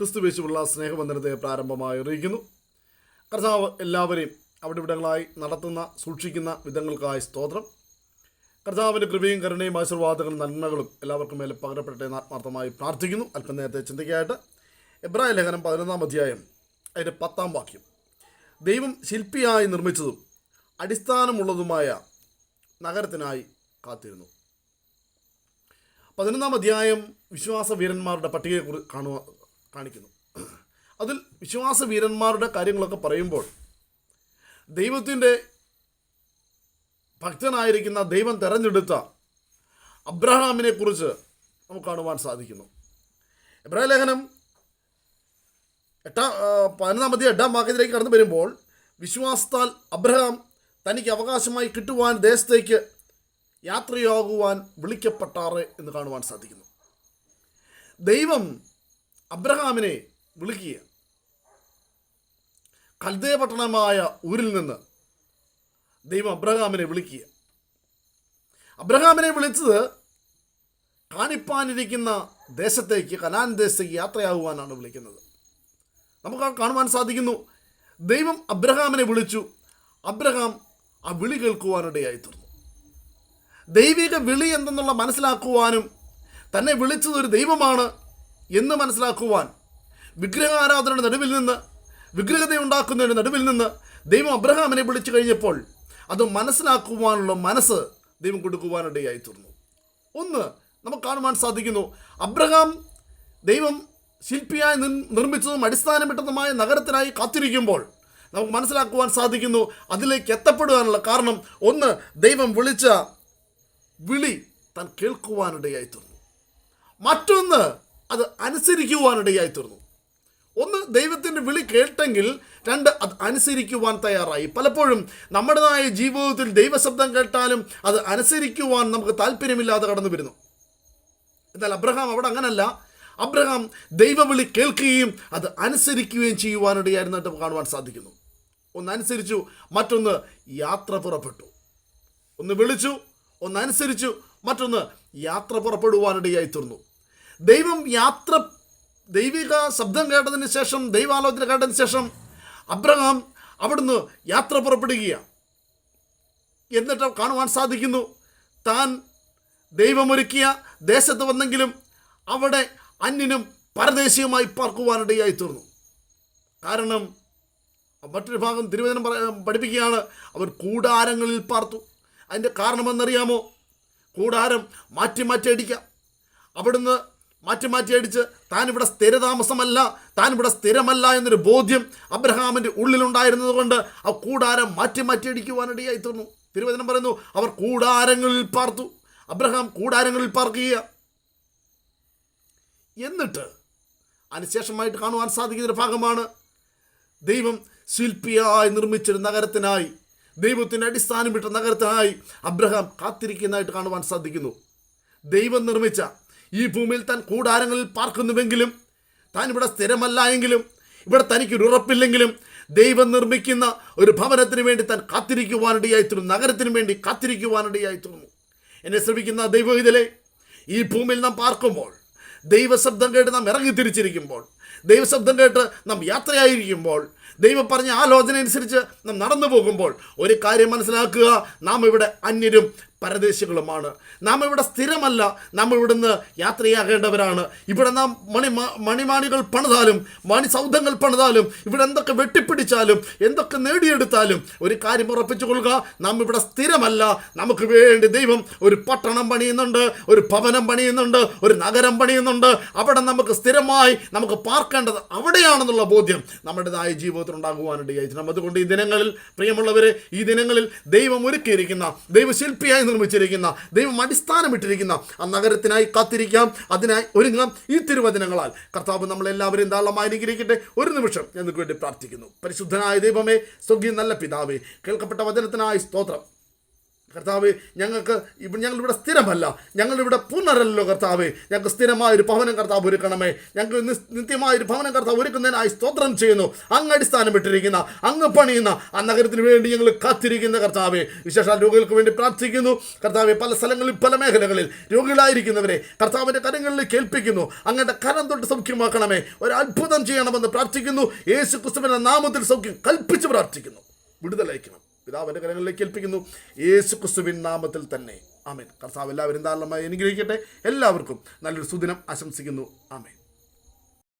ക്രിസ്തുവേശുള്ള സ്നേഹബന്ധനത്തെ പ്രാരംഭമായി അറിയിക്കുന്നു. കർത്താവ് എല്ലാവരെയും അവിടെ നടത്തുന്ന സൂക്ഷിക്കുന്ന വിധങ്ങൾക്കായി സ്തോത്രം. കർത്താവിന്റെ കൃപയും കരുണയും ആശീർവാദങ്ങളും നന്മകളും എല്ലാവർക്കും മേലെ പകരപ്പെട്ടെ ആത്മാർത്ഥമായി പ്രാർത്ഥിക്കുന്നു. അല്പം നേരത്തെ ചിന്തയ്ക്കായിട്ട് എബ്രായ ലേഖനം പതിനൊന്നാം അധ്യായം അതിന്റെ പത്താം വാക്യം. ദൈവം ശില്പിയായി നിർമ്മിച്ചതും അടിസ്ഥാനമുള്ളതുമായ നഗരത്തിനായി കാത്തിരുന്നു. പതിനൊന്നാം അധ്യായം വിശ്വാസ വീരന്മാരുടെ പട്ടികയെ കാണുക കാണിക്കുന്നു. അതിൽ വിശ്വാസ വീരന്മാരുടെ കാര്യങ്ങളൊക്കെ പറയുമ്പോൾ ദൈവത്തിന്റെ ഭക്തനായിരിക്കുന്ന ദൈവം തെരഞ്ഞെടുത്ത അബ്രഹാമിനെ കുറിച്ച് നമുക്ക് കാണുവാൻ സാധിക്കുന്നു. എബ്രാഹിം ലേഖനം എട്ടാം പതിനൊന്നാം മതി എട്ടാം വാക്യത്തിലേക്ക് കടന്നു വരുമ്പോൾ വിശ്വാസത്താൽ അബ്രഹാം തനിക്ക് അവകാശമായി കിട്ടുവാൻ ദേശത്തേക്ക് യാത്രയാകുവാൻ വിളിക്കപ്പെട്ടാറ് എന്ന് കാണുവാൻ സാധിക്കുന്നു. ദൈവം അബ്രഹാമിനെ വിളിക്കുക. കൽദേ പട്ടണമായ ഊരിൽ നിന്ന് ദൈവം അബ്രഹാമിനെ വിളിക്കുക. അബ്രഹാമിനെ വിളിച്ചത് കാണിപ്പാനിരിക്കുന്ന ദേശത്തേക്ക് കനാൻ ദേശത്തേക്ക് യാത്രയാകുവാനാണ് വിളിക്കുന്നത്. നമുക്ക് കാണുവാൻ സാധിക്കുന്നു. ദൈവം അബ്രഹാമിനെ വിളിച്ചു. അബ്രഹാം ആ വിളി കേൾക്കുവാനിടയായി തീർന്നു ദൈവിക വിളി എന്തെന്നുള്ള മനസ്സിലാക്കുവാനും തന്നെ വിളിച്ചത് ഒരു ദൈവമാണ്. എന്ന് മനസ്സിലാക്കുവാൻ വിഗ്രഹാരാധനയുടെ നടുവിൽ നിന്ന് വിഗ്രഹത ഉണ്ടാക്കുന്നതിന്റെ നടുവിൽ നിന്ന് ദൈവം അബ്രഹാമിനെ വിളിച്ചു കഴിഞ്ഞപ്പോൾ അത് മനസ്സിലാക്കുവാനുള്ള മനസ്സ് ദൈവം കൊടുക്കുവാനിടയായി തീർന്നു ഒന്ന് നമുക്ക് കാണുവാൻ സാധിക്കുന്നു അബ്രഹാം ദൈവം ശില്പിയായി നിർ- നിർമ്മിച്ചതും അടിസ്ഥാനമിട്ടതുമായ നഗരത്തിനായി കാത്തിരിക്കുമ്പോൾ നമുക്ക് മനസ്സിലാക്കുവാൻ സാധിക്കുന്നു അതിലേക്ക് എത്തപ്പെടുവാനുള്ള കാരണം ഒന്ന് ദൈവം വിളിച്ച വിളി താൻ കേൾക്കുവാനിടയായി തീർന്നു മറ്റൊന്ന് അത് അനുസരിക്കുവാനിടയായി തീർന്നു. ഒന്ന് ദൈവത്തിന്റെ വിളി കേട്ടെങ്കിൽ രണ്ട് അത് അനുസരിക്കുവാൻ തയ്യാറായി. പലപ്പോഴും നമ്മുടേതായ ജീവിതത്തിൽ ദൈവശബ്ദം കേട്ടാലും അത് അനുസരിക്കുവാൻ നമുക്ക് താല്പര്യമില്ലാതെ കടന്നു വരുന്നു. എന്നാൽ അബ്രഹാം അവിടെ അങ്ങനല്ല. അബ്രഹാം ദൈവവിളി കേൾക്കുകയും അത് അനുസരിക്കുകയും ചെയ്യുവാനിടയായിരുന്നിട്ട് കാണുവാൻ സാധിക്കുന്നു. ഒന്ന് അനുസരിച്ചു മറ്റൊന്ന് യാത്ര പുറപ്പെട്ടു. ഒന്ന് വിളിച്ചു ഒന്ന് അനുസരിച്ചു മറ്റൊന്ന് യാത്ര പുറപ്പെടുവാനിടയായി തീർന്നു. ദൈവം യാത്ര ദൈവിക ശബ്ദം കേട്ടതിന് ശേഷം ദൈവാലോചന കേട്ടതിന് ശേഷം അബ്രഹാം അവിടുന്ന് യാത്ര പുറപ്പെടുകയാണ്. എന്നിട്ട് കാണുവാൻ സാധിക്കുന്നു താൻ ദൈവമൊരുക്കിയ ദേശത്ത് വന്നെങ്കിലും അവിടെ അന്യനും പരദേശിയുമായി പാർക്കുവാനിടയായി തീർന്നു. കാരണം മറ്റൊരു ഭാഗം തിരുവചനം പഠിപ്പിക്കുകയാണ് അവർ കൂടാരങ്ങളിൽ പാർത്തു. അതിന്റെ കാരണമെന്നറിയാമോ? കൂടാരം മാറ്റി മാറ്റി അടിക്കാം. അവിടുന്ന് മാറ്റി മാറ്റി അടിച്ച് താൻ ഇവിടെ സ്ഥിരതാമസമല്ല താൻ ഇവിടെ സ്ഥിരമല്ല എന്നൊരു ബോധ്യം അബ്രഹാമിന്റെ ഉള്ളിലുണ്ടായിരുന്നത് കൊണ്ട് ആ കൂടാരം മാറ്റി മാറ്റി അടിക്കുവാനിടയായി തീർന്നു. തിരുവചനം പറയുന്നു അവർ കൂടാരങ്ങളിൽ പാർത്തു. അബ്രഹാം കൂടാരങ്ങളിൽ പാർക്കുക എന്നിട്ട് അതിനുശേഷമായിട്ട് കാണുവാൻ സാധിക്കുന്നൊരു ഭാഗമാണ് ദൈവം ശില്പിയായി നിർമ്മിച്ചൊരു നഗരത്തിനായി ദൈവത്തിന്റെ അടിസ്ഥാനം വിട്ട നഗരത്തിനായി അബ്രഹാം കാത്തിരിക്കുന്നതായിട്ട് കാണുവാൻ സാധിക്കുന്നു. ദൈവം നിർമ്മിച്ച ഈ ഭൂമിയിൽ താൻ കൂടാരങ്ങളിൽ പാർക്കുന്നുവെങ്കിലും താൻ ഇവിടെ സ്ഥിരമല്ല എങ്കിലും ഇവിടെ തനിക്കൊരു ഉറപ്പില്ലെങ്കിലും ദൈവം നിർമ്മിക്കുന്ന ഒരു ഭവനത്തിന് വേണ്ടി താൻ കാത്തിരിക്കുവാനിടയായിത്തീർന്നു നഗരത്തിന് വേണ്ടി കാത്തിരിക്കുവാനിടയായിത്തീർന്നു എന്നെ ശ്രമിക്കുന്ന ദൈവഹിതലെ ഈ ഭൂമിയിൽ നാം പാർക്കുമ്പോൾ ദൈവശബ്ദം കേട്ട് നാം ഇറങ്ങി തിരിച്ചിരിക്കുമ്പോൾ ദൈവശബ്ദം കേട്ട് നാം യാത്രയായിരിക്കുമ്പോൾ ദൈവം പറഞ്ഞ ആലോചന അനുസരിച്ച് നാം നടന്നു പോകുമ്പോൾ ഒരു കാര്യം മനസ്സിലാക്കുക നാം ഇവിടെ അന്യരും പരദേശികളുമാണ്. നാം ഇവിടെ സ്ഥിരമല്ല നാം ഇവിടുന്ന് യാത്രയാകേണ്ടവരാണ്. ഇവിടെ നാം മണി മണിമാണികൾ പണിതാലും മണിസൗധങ്ങൾ പണിതാലും ഇവിടെ എന്തൊക്കെ വെട്ടിപ്പിടിച്ചാലും എന്തൊക്കെ നേടിയെടുത്താലും ഒരു കാര്യം ഉറപ്പിച്ചു കൊള്ളുക നാം ഇവിടെ സ്ഥിരമല്ല. നമുക്ക് വേണ്ടി ദൈവം ഒരു പട്ടണം പണിയുന്നുണ്ട് ഒരു ഭവനം പണിയുന്നുണ്ട് ഒരു നഗരം പണിയുന്നുണ്ട്. അവിടെ നമുക്ക് സ്ഥിരമായി നമുക്ക് പാർക്കേണ്ടത് അവിടെയാണെന്നുള്ള ബോധ്യം നമ്മുടേതായ ജീവിതത്തിൽ ഉണ്ടാകുവാനുണ്ട് അതുകൊണ്ട് ഈ ദിനങ്ങളിൽ പ്രിയമുള്ളവരെ ഈ ദിനങ്ങളിൽ ദൈവം ഒരുക്കിയിരിക്കുന്ന ദൈവശില്പിയായി നിർമ്മിച്ചിരിക്കുന്ന ദൈവം അടിസ്ഥാനമിട്ടിരിക്കുന്ന ആ നഗരത്തിനായി കാത്തിരിക്കാം. അതിനായി ഒരുങ്ങാം ഈ തിരുവചനങ്ങളാൽ. കർത്താവ് നമ്മളെല്ലാവരും ധാരാളമായിരിക്കട്ടെ ഒരു നിമിഷം ഞങ്ങൾക്ക് വേണ്ടി പ്രാർത്ഥിക്കുന്നു. പരിശുദ്ധനായ ദൈവമേ സ്വർഗീയ നല്ല പിതാവേ കേൾക്കപ്പെട്ട വചനത്തിനായി സ്തോത്രം. കർത്താവ് ഞങ്ങൾക്ക് ഇവിടെ ഞങ്ങളിവിടെ സ്ഥിരമല്ല. ഞങ്ങളിവിടെ പുനരല്ലോ കർത്താവ്. ഞങ്ങൾക്ക് സ്ഥിരമായ ഒരു ഭവനം കർത്താവ് ഒരുക്കണമേ. ഞങ്ങൾക്ക് നിത്യമായൊരു ഭവനം കർത്താവ് ഒരുക്കുന്നതിനായി സ്തോത്രം ചെയ്യുന്നു. അങ്ങ് അടിസ്ഥാനം ഇട്ടിരിക്കുന്ന അങ്ങ് പണിയുന്ന ആ നഗരത്തിന് വേണ്ടി ഞങ്ങൾ കാത്തിരിക്കുന്ന കർത്താവ്. വിശേഷ രോഗികൾക്ക് വേണ്ടി പ്രാർത്ഥിക്കുന്നു. കർത്താവ് പല സ്ഥലങ്ങളിൽ പല മേഖലകളിൽ രോഗികളായിരിക്കുന്നവരെ കർത്താവിന്റെ കരങ്ങളിൽ കേൾപ്പിക്കുന്നു അങ്ങയുടെ കരം തൊട്ട് സൗഖ്യമാക്കണമേ. ഒരു അത്ഭുതം ചെയ്യണമെന്ന് പ്രാർത്ഥിക്കുന്നു. യേശു ക്രിസ്തുവിന്റെ നാമത്തിൽ സൗഖ്യം കൽപ്പിച്ച് പ്രാർത്ഥിക്കുന്നു. വിടുതലയക്കണം പിതാവിന്റെ കരങ്ങളിലേക്ക് ഏൽപ്പിക്കുന്നു. യേശു ക്രിസ്തുവിൻ നാമത്തിൽ തന്നെ. ആമേൻ. കർത്താവ് എല്ലാവരും ധാരാളമായി അനുഗ്രഹിക്കട്ടെ. എല്ലാവർക്കും നല്ലൊരു സുദിനം ആശംസിക്കുന്നു. ആമേൻ.